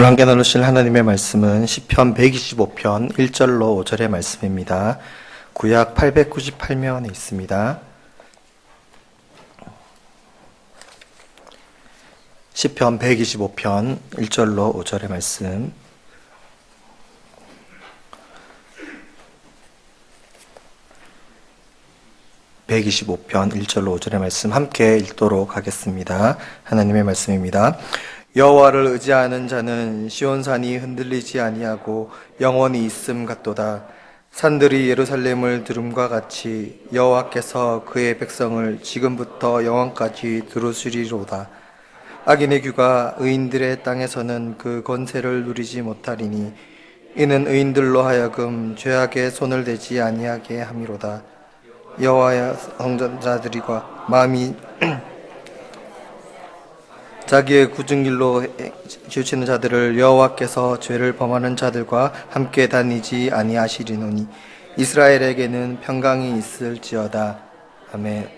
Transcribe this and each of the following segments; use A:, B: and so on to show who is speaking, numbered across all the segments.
A: 오늘 함께 나누실 하나님의 말씀은 시편 125편 1절로 5절의 말씀입니다. 구약 898면에 있습니다. 시편 125편 1절로 5절의 말씀. (125편) 1절로 5절의 말씀 함께 읽도록 하겠습니다. 하나님의 말씀입니다. 여호와를 의지하는 자는 시온산이 흔들리지 아니하고 영원히 있음 같도다. 산들이 예루살렘을 들음과 같이 여호와께서 그의 백성을 지금부터 영원까지 들으시리로다. 악인의 귀가 의인들의 땅에서는 그 권세를 누리지 못하리니 이는 의인들로 하여금 죄악에 손을 대지 아니하게 함이로다. 여호와의 성전자들이과 마음이 자기의 굳은 길로 치우치는 자들을 여호와께서 죄를 범하는 자들과 함께 다니지 아니하시리노니 이스라엘에게는 평강이 있을지어다. 아멘.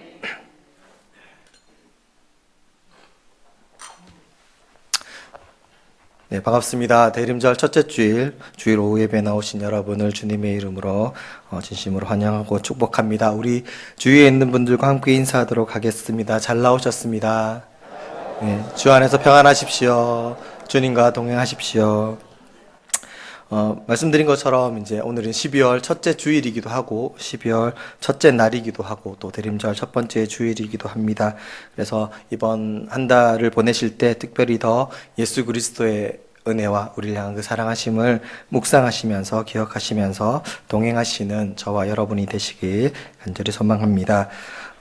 A: 네, 반갑습니다. 대림절 첫째 주일, 주일 오후 예배 나오신 여러분을 주님의 이름으로 어, 진심으로 환영하고 축복합니다. 우리 주위에 있는 분들과 함께 인사하도록 하겠습니다. 잘 나오셨습니다. 네, 주 안에서 평안하십시오. 주님과 동행하십시오. 어, 말씀드린 것처럼 이제 오늘은 12월 첫째 주일이기도 하고 12월 첫째 날이기도 하고 또 대림절 첫 번째 주일이기도 합니다. 그래서 이번 한 달을 보내실 때 특별히 더 예수 그리스도의 은혜와 우리를 향한 그 사랑하심을 묵상하시면서 기억하시면서 동행하시는 저와 여러분이 되시길 간절히 소망합니다.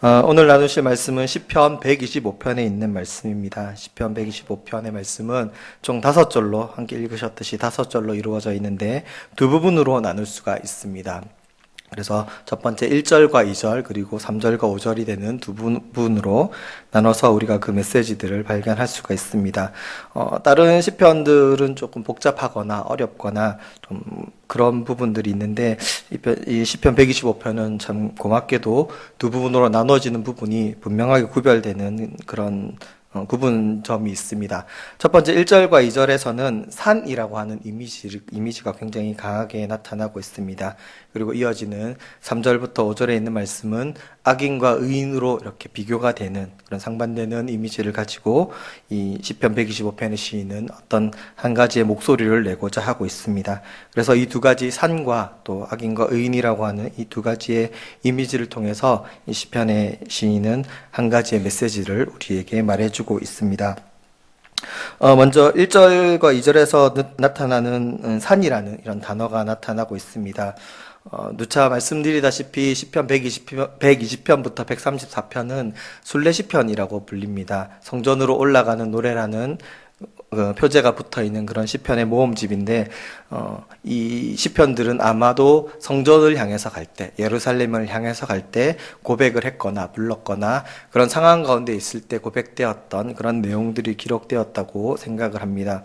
A: 어, 오늘 나누실 말씀은 시편 125편에 있는 말씀입니다. 시편 125편의 말씀은 총 다섯 절로 함께 읽으셨듯이 다섯 절로 이루어져 있는데 두 부분으로 나눌 수가 있습니다. 그래서 첫 번째 1절과 2절 그리고 3절과 5절이 되는 두 부분으로 나눠서 우리가 그 메시지들을 발견할 수가 있습니다. 어, 다른 시편들은 조금 복잡하거나 어렵거나 좀 그런 부분들이 있는데 이, 시편 125편은 참 고맙게도 두 부분으로 나눠지는 부분이 분명하게 구별되는 그런 어, 구분 점이 있습니다. 첫 번째 1절과 2절에서는 산이라고 하는 이미지, 이미지가 굉장히 강하게 나타나고 있습니다. 그리고 이어지는 3절부터 5절에 있는 말씀은 악인과 의인으로 이렇게 비교가 되는 그런 상반되는 이미지를 가지고 이 시편 125편의 시인은 어떤 한 가지의 목소리를 내고자 하고 있습니다. 그래서 이 두 가지 산과 또 악인과 의인이라고 하는 이 두 가지의 이미지를 통해서 이 시편의 시인은 한 가지의 메시지를 우리에게 말해주 고 있습니다. 어, 먼저 1절과 2절에서 나타나는 산이라는 이런 단어가 나타나고 있습니다. 어, 누차 말씀드리다시피 시편 120편, 120편부터 134편은 순례시편이라고 불립니다. 성전으로 올라가는 노래라는 어, 표제가 붙어 있는 그런 시편의 모음집인데 어, 이 시편들은 아마도 성전을 향해서 갈 때, 예루살렘을 향해서 갈 때 고백을 했거나 불렀거나 그런 상황 가운데 있을 때 고백되었던 그런 내용들이 기록되었다고 생각을 합니다.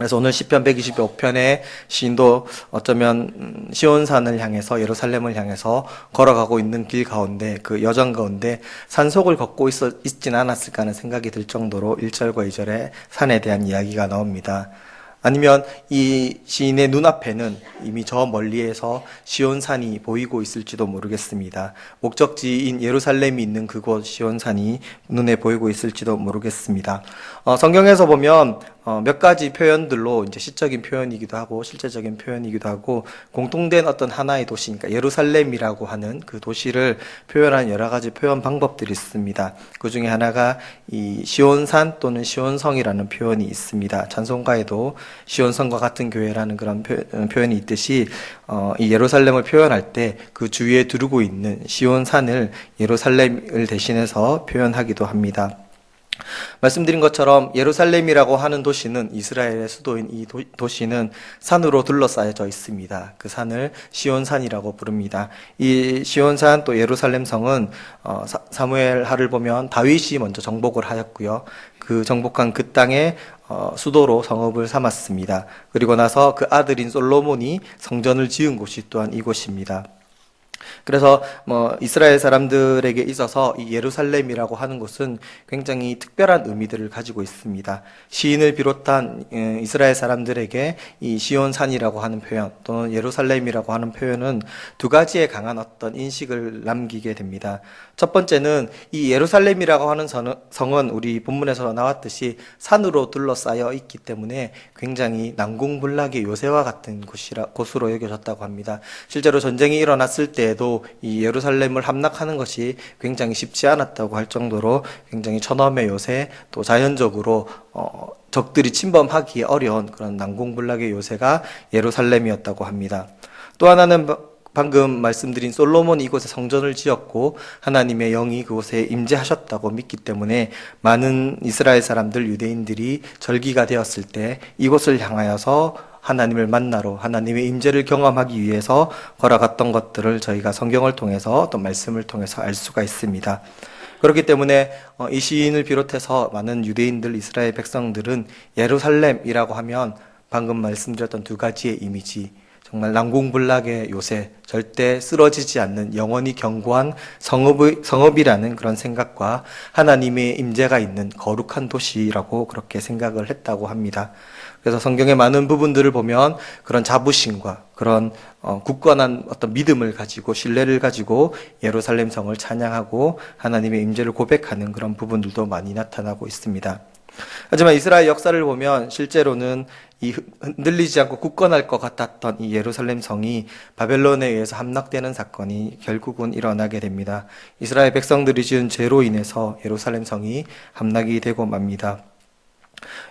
A: 그래서 오늘 시편 125편의 시인도 어쩌면 음, 시온산을 향해서 예루살렘을 향해서 걸어가고 있는 길 가운데 그 여정 가운데 산속을 걷고 있어 있진 않았을까 하는 생각이 들 정도로 1절과 2절에 산에 대한 이야기가 나옵니다. 아니면 이 시인의 눈앞에는 이미 저 멀리에서 시온산이 보이고 있을지도 모르겠습니다. 목적지인 예루살렘이 있는 그곳 시온산이 눈에 보이고 있을지도 모르겠습니다. 어, 성경에서 보면 어, 몇 가지 표현들로 이제 시적인 표현이기도 하고 실제적인 표현이기도 하고 공통된 어떤 하나의 도시, 그러니까 예루살렘이라고 하는 그 도시를 표현하는 여러 가지 표현 방법들이 있습니다. 그 중에 하나가 이 시온산 또는 시온성이라는 표현이 있습니다. 찬송가에도 시온성과 같은 교회라는 그런 표, 현이 있듯이 어, 이 예루살렘을 표현할 때 그 주위에 두르고 있는 시온산을 예루살렘을 대신해서 표현하기도 합니다. 말씀드린 것처럼 예루살렘이라고 하는 도시는 이스라엘의 수도인 이 도, 시는 산으로 둘러싸여져 있습니다. 그 산을 시온산이라고 부릅니다. 이 시온산 또 예루살렘 성은 어, 사 무엘 하를 보면 다윗이 먼저 정복을 하였고요. 그 정복한 그 땅에 어, 수도로 성읍을 삼았습니다. 그리고 나서 그 아들인 솔로몬이 성전을 지은 곳이 또한 이곳입니다. 그래서 뭐 이스라엘 사람들에게 있어서 이 예루살렘이라고 하는 곳은 굉장히 특별한 의미들을 가지고 있습니다. 시인을 비롯한 어, 이스라엘 사람들에게 이 시온산이라고 하는 표현 또는 예루살렘이라고 하는 표현은 두 가지의 강한 어떤 인식을 남기게 됩니다. 첫 번째는 이 예루살렘이라고 하는 선- 성은 우리 본문에서 나왔듯이 산으로 둘러싸여 있기 때문에 굉장히 난공불락의 요새와 같은 곳이라, 곳으로 여겨졌다고 합니다. 실제로 전쟁이 일어났을 때에도 이 예루살렘을 함락하는 것이 굉장히 쉽지 않았다고 할 정도로 굉장히 천엄의 요새 또 자연적으로 어, 적들이 침범하기 어려운 그런 난공불락의 요새가 예루살렘이었다고 합니다. 또 하나는 바- 방금 말씀드린 솔로몬이 이곳에 성전을 지었고 하나님의 영이 그곳에 임재하셨다고 믿기 때문에 많은 이스라엘 사람들 유대인들이 절기가 되었을 때 이곳을 향하여서 하나님을 만나러 하나님의 임재를 경험하기 위해서 걸어갔던 것들을 저희가 성경을 통해서 또 말씀을 통해서 알 수가 있습니다. 그렇기 때문에 어, 이 시인을 비롯해서 많은 유대인들 이스라엘 백성들은 예루살렘이라고 하면 방금 말씀드렸던 두 가지의 이미지 정말 난공불락의 요새 절대 쓰러지지 않는 영원히 견고한 성읍의, 성읍이라는 그런 생각과 하나님의 임재가 있는 거룩한 도시라고 그렇게 생각을 했다고 합니다. 그래서 성경의 많은 부분들을 보면 그런 자부심과 그런 어, 굳건한 어떤 믿음을 가지고 신뢰를 가지고 예루살렘 성을 찬양하고 하나님의 임재를 고백하는 그런 부분들도 많이 나타나고 있습니다. 하지만 이스라엘 역사를 보면 실제로는 이 흔들리지 않고 굳건할 것 같았던 이 예루살렘 성이 바벨론에 의해서 함락되는 사건이 결국은 일어나게 됩니다. 이스라엘 백성들이 지은 죄로 인해서 예루살렘 성이 함락이 되고 맙니다.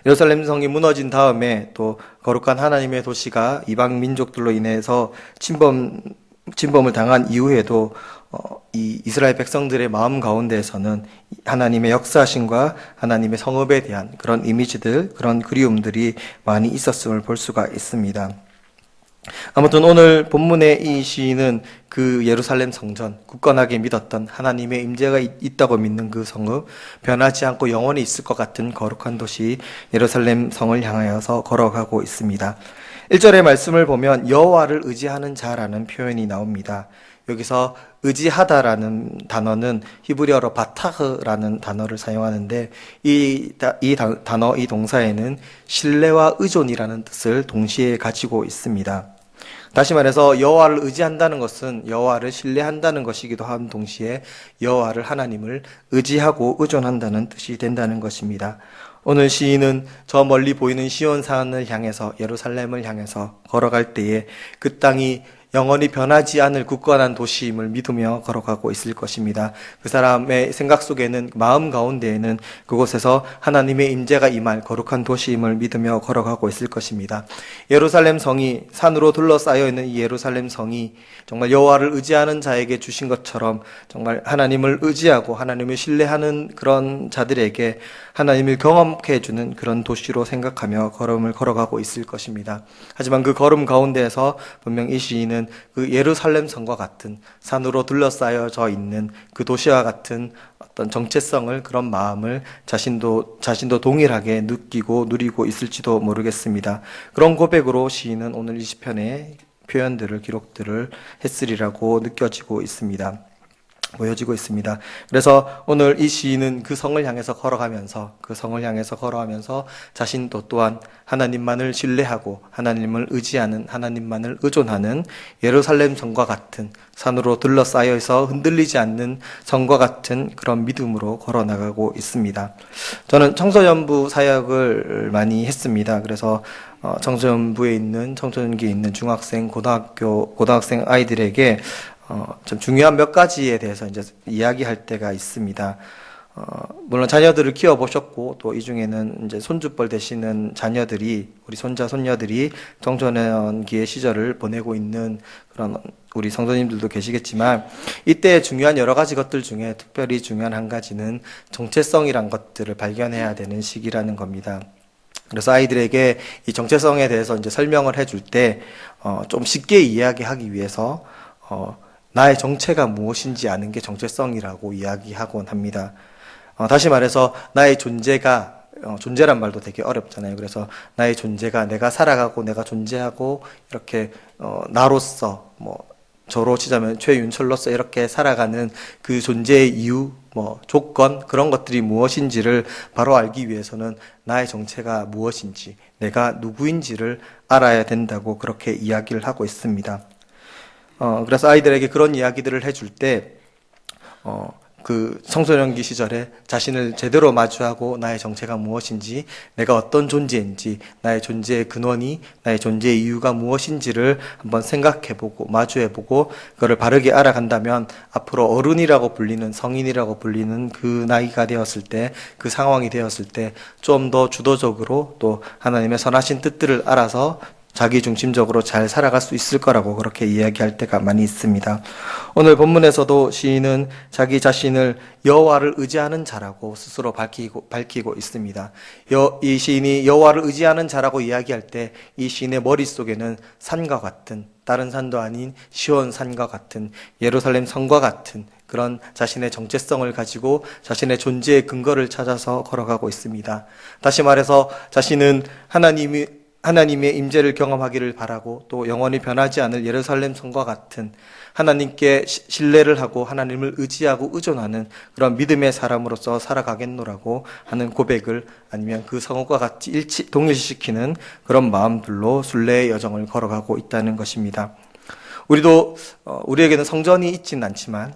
A: 예루살렘 성이 무너진 다음에 또 거룩한 하나님의 도시가 이방 민족들로 인해서 침범 침범을 당한 이후에도 어, 이 이스라엘 백성들의 마음 가운데에서는 하나님의 역사심과 하나님의 성읍에 대한 그런 이미지들, 그런 그리움들이 많이 있었음을 볼 수가 있습니다. 아무튼 오늘 본문의 이 시인은 그 예루살렘 성전, 굳건하게 믿었던 하나님의 임재가 있- 있다고 믿는 그 성읍, 변하지 않고 영원히 있을 것 같은 거룩한 도시 예루살렘 성을 향하여서 걸어가고 있습니다. 1절의 말씀을 보면 여호와를 의지하는 자라는 표현이 나옵니다. 여기서 의지하다라는 단어는 히브리어로 바타흐라는 단어를 사용하는데 이, 다- 이 다- 단어, 이 동사에는 신뢰와 의존이라는 뜻을 동시에 가지고 있습니다. 다시 말해서 여호와를 의지한다는 것은 여호와를 신뢰한다는 것이기도 한 동시에 여호와를 하나님을 의지하고 의존한다는 뜻이 된다는 것입니다. 오늘 시인은 저 멀리 보이는 시온 산을 향해서 예루살렘을 향해서 걸어갈 때에 그 땅이 영원히 변하지 않을 굳건한 도시임을 믿으며 걸어가고 있을 것입니다. 그 사람의 생각 속에는 마음 가운데에는 그곳에서 하나님의 임재가 임할 거룩한 도시임을 믿으며 걸어가고 있을 것입니다. 예루살렘 성이 산으로 둘러싸여 있는 이 예루살렘 성이 정말 여호와를 의지하는 자에게 주신 것처럼 정말 하나님을 의지하고 하나님을 신뢰하는 그런 자들에게 하나님을 경험케 해주는 그런 도시로 생각하며 걸음을 걸어가고 있을 것입니다. 하지만 그 걸음 가운데에서 분명 이 시인은 그 예루살렘 성과 같은 산으로 둘러싸여져 있는 그 도시와 같은 어떤 정체성을 그런 마음을 자신도 자신도 동일하게 느끼고 누리고 있을지도 모르겠습니다. 그런 고백으로 시인은 오늘 이 시편의 표현들을 기록들을 했으리라고 느껴지고 있습니다. 보여지고 있습니다. 그래서 오늘 이 시인은 그 성을 향해서 걸어가면서 그 성을 향해서 걸어가면서 자신도 또한 하나님만을 신뢰하고 하나님을 의지하는 하나님만을 의존하는 예루살렘 성과 같은 산으로 둘러싸여서 흔들리지 않는 성과 같은 그런 믿음으로 걸어 나가고 있습니다. 저는 청소년부 사역을 많이 했습니다. 그래서 어, 청소년부에 있는 청소년기에 있는 중학생, 고등학교 고등학생 아이들에게 어, 좀 중요한 몇 가지에 대해서 이제 이야기할 때가 있습니다. 어, 물론 자녀들을 키워보셨고, 또 이 중에는 이제 손주뻘 되시는 자녀들이, 우리 손자, 손녀들이 청소년기의 시절을 보내고 있는 그런 우리 성도님들도 계시겠지만, 이때 중요한 여러 가지 것들 중에 특별히 중요한 한 가지는 정체성이란 것들을 발견해야 되는 시기라는 겁니다. 그래서 아이들에게 이 정체성에 대해서 이제 설명을 해줄 때, 어, 좀 쉽게 이야기하기 위해서, 어, 나의 정체가 무엇인지 아는 게 정체성이라고 이야기하곤 합니다. 어, 다시 말해서 나의 존재가 어, 존재란 말도 되게 어렵잖아요. 그래서 나의 존재가 내가 살아가고 내가 존재하고 이렇게 어, 나로서 뭐 저로 치자면 최윤철로서 이렇게 살아가는 그 존재의 이유, 뭐 조건 그런 것들이 무엇인지를 바로 알기 위해서는 나의 정체가 무엇인지, 내가 누구인지를 알아야 된다고 그렇게 이야기를 하고 있습니다. 어, 그래서 아이들에게 그런 이야기들을 해줄 때, 어, 그 청소년기 시절에 자신을 제대로 마주하고 나의 정체가 무엇인지, 내가 어떤 존재인지, 나의 존재의 근원이, 나의 존재의 이유가 무엇인지를 한번 생각해보고, 마주해보고, 그거를 바르게 알아간다면, 앞으로 어른이라고 불리는, 성인이라고 불리는 그 나이가 되었을 때, 그 상황이 되었을 때, 좀 더 주도적으로 또 하나님의 선하신 뜻들을 알아서 자기 중심적으로 잘 살아갈 수 있을 거라고 그렇게 이야기할 때가 많이 있습니다. 오늘 본문에서도 시인은 자기 자신을 여호와를 의지하는 자라고 스스로 밝히고 밝히고 있습니다. 여, 이 시인이 여호와를 의지하는 자라고 이야기할 때 이 시인의 머릿속에는 산과 같은 다른 산도 아닌 시온 산과 같은 예루살렘 성과 같은 그런 자신의 정체성을 가지고 자신의 존재의 근거를 찾아서 걸어가고 있습니다. 다시 말해서 자신은 하나님이 하나님의 임재를 경험하기를 바라고 또 영원히 변하지 않을 예루살렘 성과 같은 하나님께 시- 신뢰를 하고 하나님을 의지하고 의존하는 그런 믿음의 사람으로서 살아가겠노라고 하는 고백을 아니면 그 성과 같이 일치 동일시키는 그런 마음들로 순례의 여정을 걸어가고 있다는 것입니다. 우리도 어, 우리에게는 성전이 있지는 않지만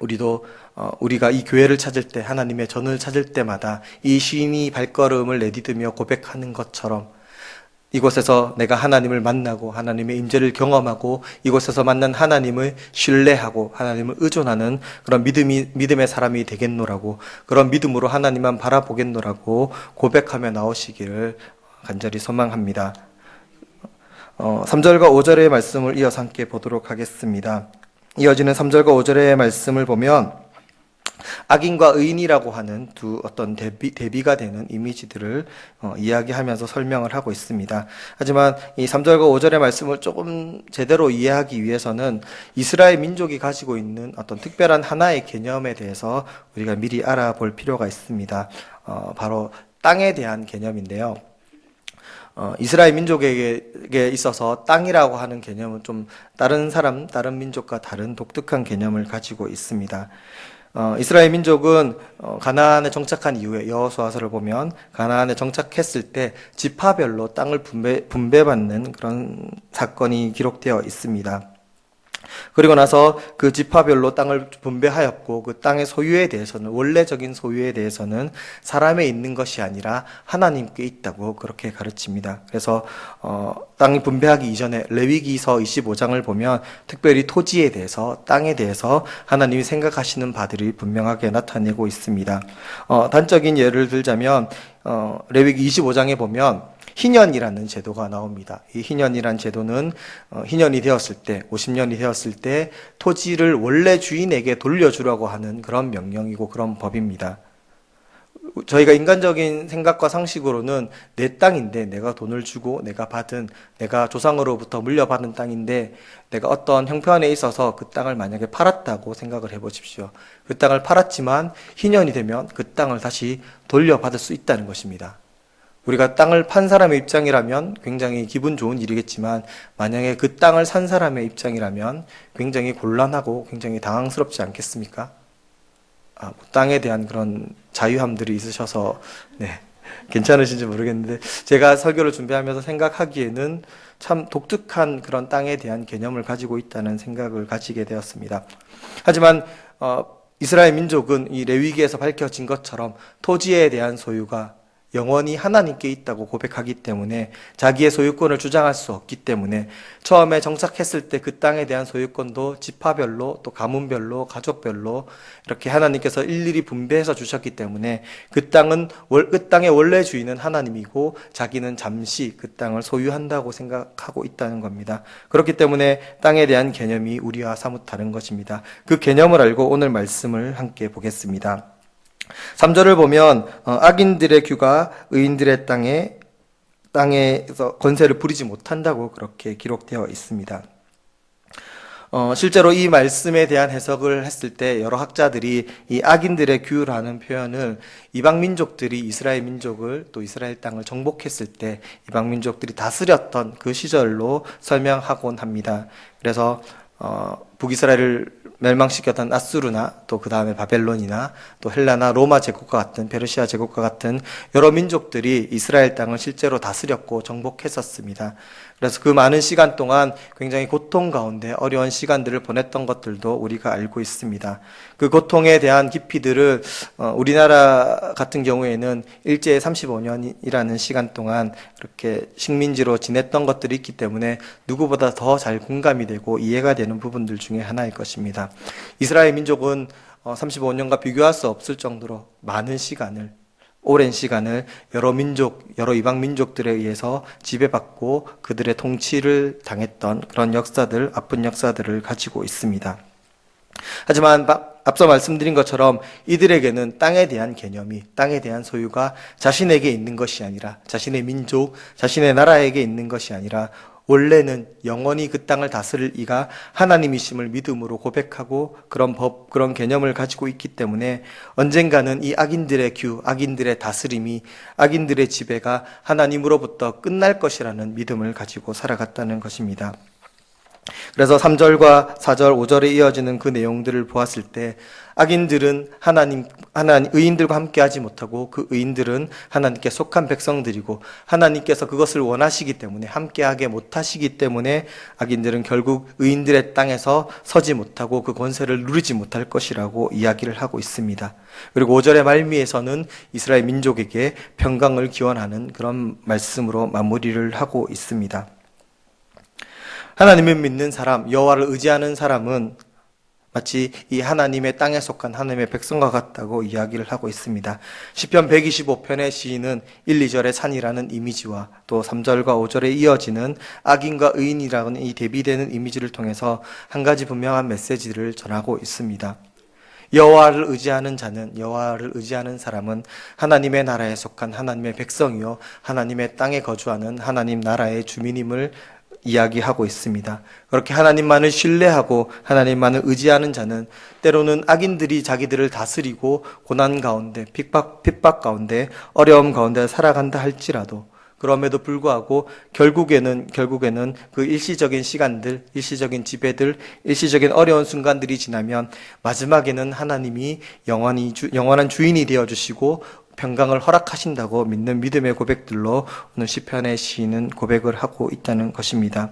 A: 우리도 어, 우리가 이 교회를 찾을 때 하나님의 전을 찾을 때마다 이 시인이 발걸음을 내디디며 고백하는 것처럼 이곳에서 내가 하나님을 만나고 하나님의 임재를 경험하고 이곳에서 만난 하나님을 신뢰하고 하나님을 의존하는 그런 믿음이 믿음의 사람이 되겠노라고 그런 믿음으로 하나님만 바라보겠노라고 고백하며 나오시기를 간절히 소망합니다. 어, 3절과 5절의 말씀을 이어서 함께 보도록 하겠습니다. 이어지는 3절과 5절의 말씀을 보면 악인과 의인이라고 하는 두 어떤 대비, 대비가 되는 이미지들을 어, 이야기하면서 설명을 하고 있습니다. 하지만 이 3절과 5절의 말씀을 조금 제대로 이해하기 위해서는 이스라엘 민족이 가지고 있는 어떤 특별한 하나의 개념에 대해서 우리가 미리 알아볼 필요가 있습니다. 어, 바로 땅에 대한 개념인데요. 어, 이스라엘 민족에게 있어서 땅이라고 하는 개념은 좀 다른 사람, 다른 민족과 다른 독특한 개념을 가지고 있습니다. 어, 이스라엘 민족은 어, 가나안에 정착한 이후에 여호수아서를 보면 가나안에 정착했을 때 지파별로 땅을 분배, 분배받는 그런 사건이 기록되어 있습니다. 그리고 나서 그 지파별로 땅을 분배하였고 그 땅의 소유에 대해서는 원래적인 소유에 대해서는 사람에 있는 것이 아니라 하나님께 있다고 그렇게 가르칩니다. 그래서 어, 땅이 분배하기 이전에 레위기서 25장을 보면 특별히 토지에 대해서 땅에 대해서 하나님이 생각하시는 바들이 분명하게 나타내고 있습니다. 어, 단적인 예를 들자면 어, 레위기 25장에 보면 희년이라는 제도가 나옵니다. 이 희년이란 제도는 어, 희년이 되었을 때, 50년이 되었을 때 토지를 원래 주인에게 돌려주라고 하는 그런 명령이고 그런 법입니다. 저희가 인간적인 생각과 상식으로는 내 땅인데 내가 돈을 주고 내가 받은 내가 조상으로부터 물려받은 땅인데 내가 어떤 형편에 있어서 그 땅을 만약에 팔았다고 생각을 해보십시오. 그 땅을 팔았지만 희년이 되면 그 땅을 다시 돌려받을 수 있다는 것입니다. 우리가 땅을 판 사람의 입장이라면 굉장히 기분 좋은 일이겠지만 만약에 그 땅을 산 사람의 입장이라면 굉장히 곤란하고 굉장히 당황스럽지 않겠습니까? 아, 뭐 땅에 대한 그런 자유함들이 있으셔서 네 괜찮으신지 모르겠는데 제가 설교를 준비하면서 생각하기에는 참 독특한 그런 땅에 대한 개념을 가지고 있다는 생각을 가지게 되었습니다. 하지만 어, 이스라엘 민족은 이 레위기에서 밝혀진 것처럼 토지에 대한 소유가 영원히 하나님께 있다고 고백하기 때문에 자기의 소유권을 주장할 수 없기 때문에 처음에 정착했을 때 그 땅에 대한 소유권도 지파별로 또 가문별로 가족별로 이렇게 하나님께서 일일이 분배해서 주셨기 때문에 그 땅은 월- 그 땅의 원래 주인은 하나님이고 자기는 잠시 그 땅을 소유한다고 생각하고 있다는 겁니다. 그렇기 때문에 땅에 대한 개념이 우리와 사뭇 다른 것입니다. 그 개념을 알고 오늘 말씀을 함께 보겠습니다. 3절을 보면 어, 악인들의 규가 의인들의 땅에 땅에서 권세를 부리지 못한다고 그렇게 기록되어 있습니다. 어, 실제로 이 말씀에 대한 해석을 했을 때 여러 학자들이 이 악인들의 규라는 표현을 이방 민족들이 이스라엘 민족을 또 이스라엘 땅을 정복했을 때 이방 민족들이 다스렸던 그 시절로 설명하곤 합니다. 그래서 어, 북이스라엘을 멸망시켰던 아수르나 또 그 다음에 바벨론이나 또 헬라나 로마 제국과 같은 페르시아 제국과 같은 여러 민족들이 이스라엘 땅을 실제로 다스렸고 정복했었습니다. 그래서 그 많은 시간 동안 굉장히 고통 가운데 어려운 시간들을 보냈던 것들도 우리가 알고 있습니다. 그 고통에 대한 깊이들을 어, 우리나라 같은 경우에는 일제 35년이라는 시간 동안 이렇게 식민지로 지냈던 것들이 있기 때문에 누구보다 더 잘 공감이 되고 이해가 되는 부분들 중에 하나일 것입니다. 이스라엘 민족은 35년과 비교할 수 없을 정도로 많은 시간을 오랜 시간을 여러 민족, 여러 이방 민족들에 의해서 지배받고 그들의 통치를 당했던 그런 역사들, 아픈 역사들을 가지고 있습니다. 하지만 앞서 말씀드린 것처럼 이들에게는 땅에 대한 개념이 땅에 대한 소유가 자신에게 있는 것이 아니라 자신의 민족, 자신의 나라에게 있는 것이 아니라 원래는 영원히 그 땅을 다스릴 이가 하나님이심을 믿음으로 고백하고 그런 법, 그런 개념을 가지고 있기 때문에 언젠가는 이 악인들의 규, 악인들의 다스림이, 악인들의 지배가 하나님으로부터 끝날 것이라는 믿음을 가지고 살아갔다는 것입니다. 그래서 3절과 4절, 5절에 이어지는 그 내용들을 보았을 때 악인들은 하나님, 하나님, 의인들과 함께 하지 못하고 그 의인들은 하나님께 속한 백성들이고 하나님께서 그것을 원하시기 때문에 함께 하게 못 하시기 때문에 악인들은 결국 의인들의 땅에서 서지 못하고 그 권세를 누리지 못할 것이라고 이야기를 하고 있습니다. 그리고 5절의 말미에서는 이스라엘 민족에게 평강을 기원하는 그런 말씀으로 마무리를 하고 있습니다. 하나님을 믿는 사람, 여호와를 의지하는 사람은 마치 이 하나님의 땅에 속한 하나님의 백성과 같다고 이야기를 하고 있습니다. 시편 125편의 시인은 1, 2절의 산이라는 이미지와 또 3절과 5절에 이어지는 악인과 의인이라는 이 대비되는 이미지를 통해서 한 가지 분명한 메시지를 전하고 있습니다. 여호와를 의지하는 자는 여호와를 의지하는 사람은 하나님의 나라에 속한 하나님의 백성이요 하나님의 땅에 거주하는 하나님 나라의 주민임을 이야기하고 있습니다. 그렇게 하나님만을 신뢰하고 하나님만을 의지하는 자는 때로는 악인들이 자기들을 다스리고 고난 가운데 핍박, 핍박 가운데 어려움 가운데 살아간다 할지라도 그럼에도 불구하고 결국에는 결국에는 그 일시적인 시간들, 일시적인 지배들, 일시적인 어려운 순간들이 지나면 마지막에는 하나님이 영원히 주, 영원한 주인이 되어 주시고 평강을 허락하신다고 믿는 믿음의 고백들로 오늘 시편의 시인은 고백을 하고 있다는 것입니다.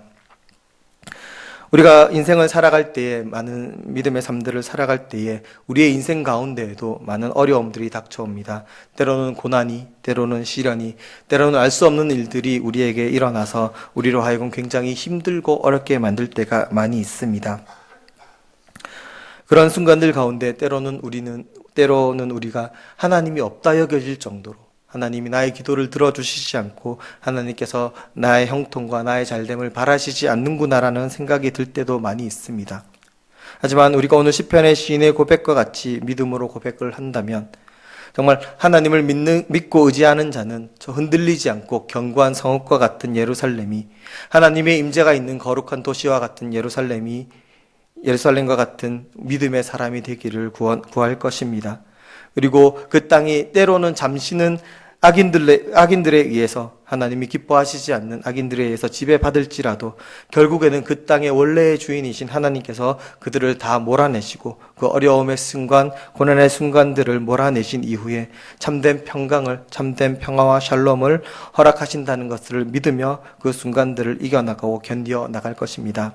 A: 우리가 인생을 살아갈 때에 많은 믿음의 삶들을 살아갈 때에 우리의 인생 가운데에도 많은 어려움들이 닥쳐옵니다. 때로는 고난이, 때로는 시련이, 때로는 알 수 없는 일들이 우리에게 일어나서 우리로 하여금 굉장히 힘들고 어렵게 만들 때가 많이 있습니다. 그런 순간들 가운데 때로는 우리는 때로는 우리가 하나님이 없다 여겨질 정도로 하나님이 나의 기도를 들어주시지 않고 하나님께서 나의 형통과 나의 잘됨을 바라시지 않는구나라는 생각이 들 때도 많이 있습니다. 하지만 우리가 오늘 시편의 시인의 고백과 같이 믿음으로 고백을 한다면 정말 하나님을 믿는, 믿고 의지하는 자는 저 흔들리지 않고 견고한 성읍과 같은 예루살렘이 하나님의 임재가 있는 거룩한 도시와 같은 예루살렘이 예루살렘과 같은 믿음의 사람이 되기를 구원, 구할 것입니다. 그리고 그 땅이 때로는 잠시는 악인들의, 악인들에 의해서 하나님이 기뻐하시지 않는 악인들에 의해서 지배받을지라도 결국에는 그 땅의 원래의 주인이신 하나님께서 그들을 다 몰아내시고 그 어려움의 순간, 고난의 순간들을 몰아내신 이후에 참된 평강을, 참된 평화와 샬롬을 허락하신다는 것을 믿으며 그 순간들을 이겨나가고 견디어 나갈 것입니다.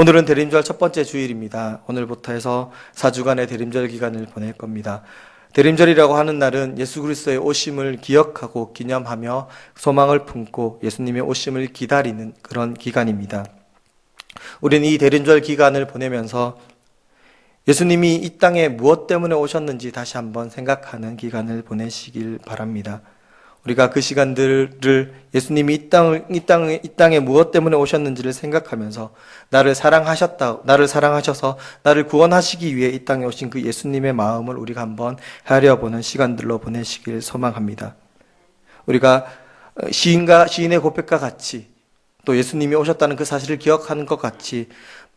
A: 오늘은 대림절 첫 번째 주일입니다. 오늘부터 해서 4주간의 대림절 기간을 보낼 겁니다. 대림절이라고 하는 날은 예수 그리스도의 오심을 기억하고 기념하며 소망을 품고 예수님의 오심을 기다리는 그런 기간입니다. 우리는 이 대림절 기간을 보내면서 예수님이 이 땅에 무엇 때문에 오셨는지 다시 한번 생각하는 기간을 보내시길 바랍니다. 우리가 그 시간들을 예수님이 이 땅을 이 땅에 이 땅에 무엇 때문에 오셨는지를 생각하면서 나를 사랑하셨다 나를 사랑하셔서 나를 구원하시기 위해 이 땅에 오신 그 예수님의 마음을 우리가 한번 헤아려보는 시간들로 보내시길 소망합니다. 우리가 시인과 시인의 고백과 같이 또 예수님이 오셨다는 그 사실을 기억하는 것 같이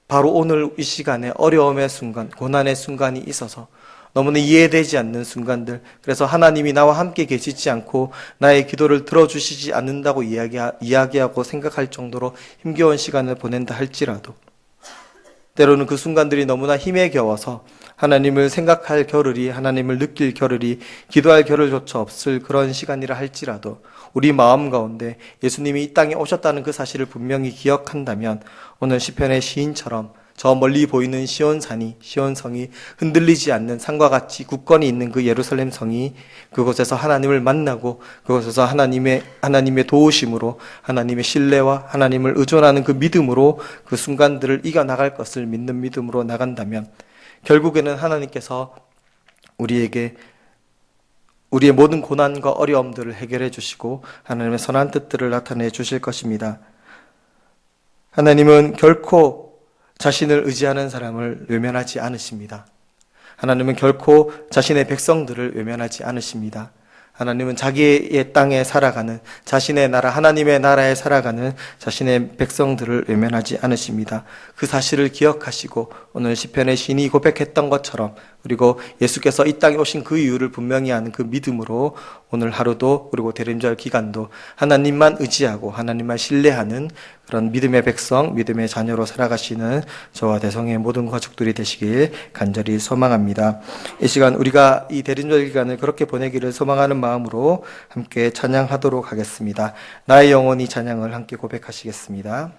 A: 바로 오늘 이 시간에 어려움의 순간, 고난의 순간이 있어서 너무나 이해되지 않는 순간들, 그래서 하나님이 나와 함께 계시지 않고 나의 기도를 들어주시지 않는다고 이야기하고 생각할 정도로 힘겨운 시간을 보낸다 할지라도 때로는 그 순간들이 너무나 힘에 겨워서 하나님을 생각할 겨를이 하나님을 느낄 겨를이 기도할 겨를조차 없을 그런 시간이라 할지라도 우리 마음 가운데 예수님이 이 땅에 오셨다는 그 사실을 분명히 기억한다면 오늘 시편의 시인처럼 저 멀리 보이는 시온산이 시온성이 흔들리지 않는 산과 같이 굳건히 있는 그 예루살렘 성이 그곳에서 하나님을 만나고 그곳에서 하나님의 하나님의 도우심으로 하나님의 신뢰와 하나님을 의존하는 그 믿음으로 그 순간들을 이겨 나갈 것을 믿는 믿음으로 나간다면 결국에는 하나님께서 우리에게 우리의 모든 고난과 어려움들을 해결해 주시고 하나님의 선한 뜻들을 나타내 주실 것입니다. 하나님은 결코 자신을 의지하는 사람을 외면하지 않으십니다. 하나님은 결코 자신의 백성들을 외면하지 않으십니다. 하나님은 자기의 땅에 살아가는 자신의 나라 하나님의 나라에 살아가는 자신의 백성들을 외면하지 않으십니다. 그 사실을 기억하시고 오늘 시편의 신이 고백했던 것처럼 그리고 예수께서 이 땅에 오신 그 이유를 분명히 아는 그 믿음으로 오늘 하루도 그리고 대림절 기간도 하나님만 의지하고 하나님만 신뢰하는 그런 믿음의 백성, 믿음의 자녀로 살아가시는 저와 대성의 모든 가족들이 되시길 간절히 소망합니다. 이 시간 우리가 이 대림절 기간을 그렇게 보내기를 소망하는 마음으로 함께 찬양하도록 하겠습니다. 나의 영혼이 찬양을 함께 고백하시겠습니다.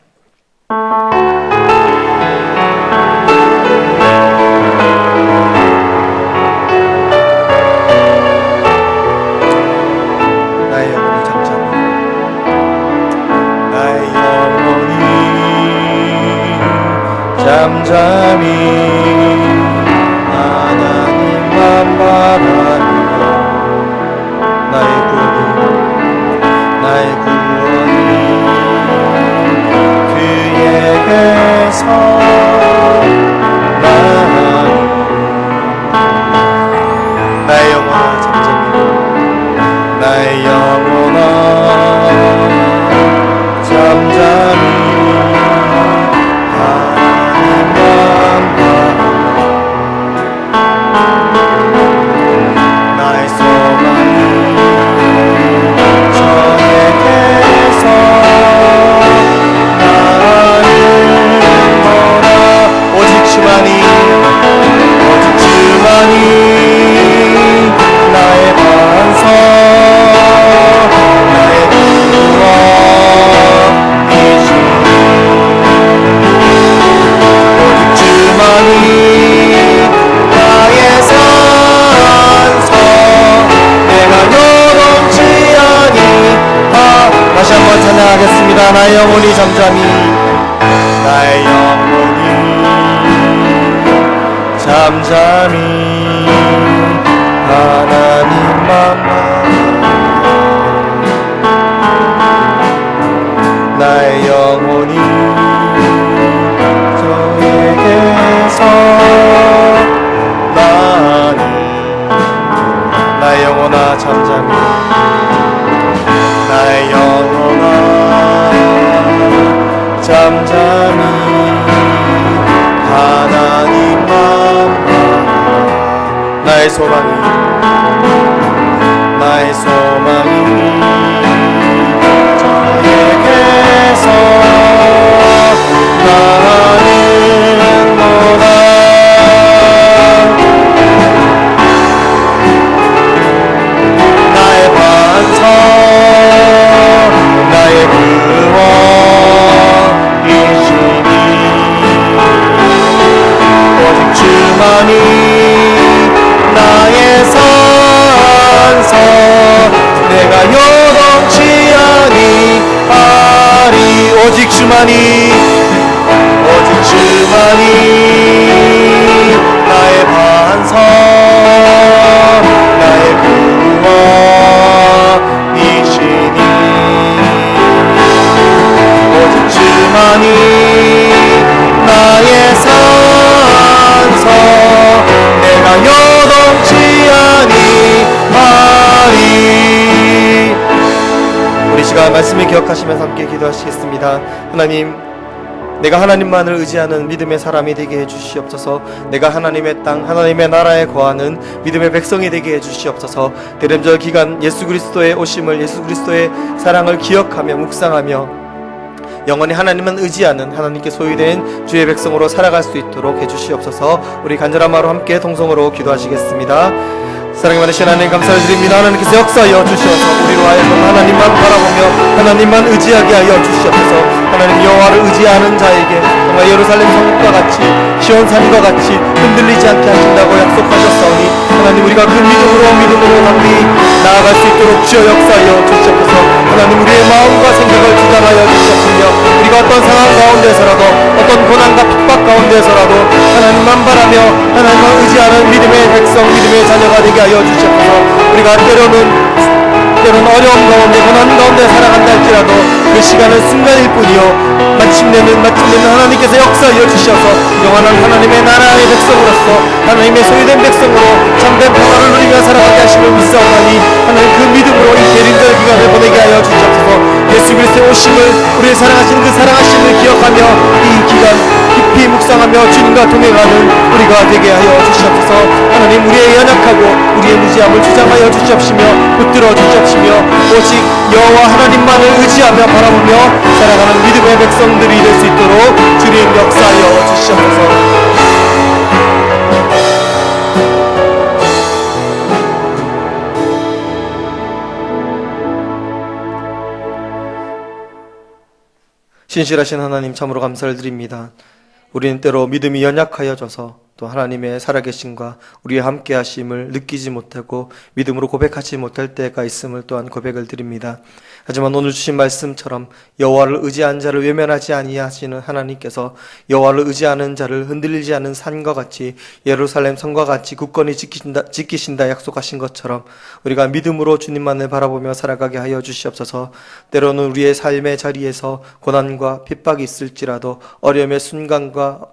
A: 기억하시면서 함께 기도하시겠습니다 하나님 내가 하나님만을 의지하는 믿음의 사람이 되게 해주시옵소서. 내가 하나님의 땅, 하나님의 나라에 거하는 믿음의 백성이 되게 해주시옵소서. 대림절 기간 예수 그리스도의 오심을 예수 그리스도의 사랑을 기억하며 묵상하며 영원히 하나님만 의지하는 하나님께 소유된 주의 백성으로 살아갈 수 있도록 해주시옵소서 우리 간절한 마로 함께 동성으로 기도하시겠습니다. 사랑이 많으신 하나님 감사를 드립니다. 하나님께서 역사하여 주시어서. 우리로 하여금 하나님만 바라보며 하나님만 의지하게 하여 주시옵소서. 하나님 여호와를 의지하는 자에게 정말 예루살렘 성읍과 같이 시온산과 같이 흔들리지 않게 하신다고 약속하셨사오니 하나님 우리가 그 믿음으로 믿음으로 담비 나아갈 수 있도록 주여 역사하여 주시옵소서 하나님 우리의 마음과 생각을 주장하여 주시옵시며 우리가 어떤 상황 가운데서라도 어떤 고난과 핍박 가운데서라도 하나님만 바라며 하나님만 의지하는 믿음의 백성 믿음의 자녀가 되게 하여 주시옵소서. 우리가 때로는 때로는 어려움 가운데 고난 가운데 살아간다 할지라도 그 시간은 순간일 뿐이요. 마침내는 마침내는 하나님께서 역사하여 주셔서 영원한 하나님의 나라의 백성으로서 하나님의 소유된 백성으로 참된 평화를 누리며 살아가게 하심을 믿사오나니 하나님 그 믿음으로 이 대림절 기간을 보내게 하여 주시옵소서. 예수 그리스도의 오심을 우리의 사랑하시는 그 사랑하심을 기억하며 이 기간 깊이 묵상하며 주님과 동행하는 우리가 되게 하여 주시옵소서. 하나님 우리의 연약하고 우리의 무지함을 주장하여 주시옵시며 붙들어 주시옵시며 오직 여호와 하나님만을 의지하며 바라보며 살아가는 믿음의 백성들이 될 수 있도록 주님 역사하여 주시옵소서 신실하신 하나님 참으로 감사를 드립니다. 우리는 때로 믿음이 연약하여져서 또 하나님의 살아계심과 우리의 함께 하심을 느끼지 못하고 믿음으로 고백하지 못할 때가 있음을 또한 고백을 드립니다. 하지만 오늘 주신 말씀처럼 여호와를 의지한 자를 외면하지 아니하시는 하나님께서 여호와를 의지하는 자를 흔들리지 않는 산과 같이 예루살렘 성과 같이 굳건히 지키신다, 지키신다 약속하신 것처럼 우리가 믿음으로 주님만을 바라보며 살아가게 하여 주시옵소서. 때로는 우리의 삶의 자리에서 고난과 핍박이 있을지라도 어려움의 순간과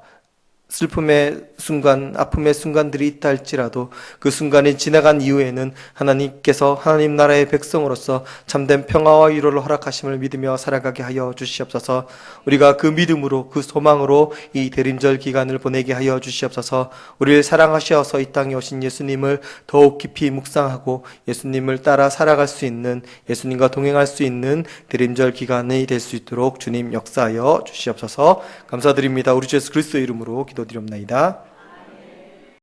A: 슬픔의 순간, 아픔의 순간들이 있다 할지라도 그 순간이 지나간 이후에는 하나님께서 하나님 나라의 백성으로서 참된 평화와 위로를 허락하심을 믿으며 살아가게 하여 주시옵소서. 우리가 그 믿음으로 그 소망으로 이 대림절 기간을 보내게 하여 주시옵소서. 우리를 사랑하셔서 이 땅에 오신 예수님을 더욱 깊이 묵상하고 예수님을 따라 살아갈 수 있는 예수님과 동행할 수 있는 대림절 기간이 될 수 있도록 주님 역사하여 주시옵소서. 감사드립니다. 우리 주 예수 그리스도 이름으로 기도 드립니다.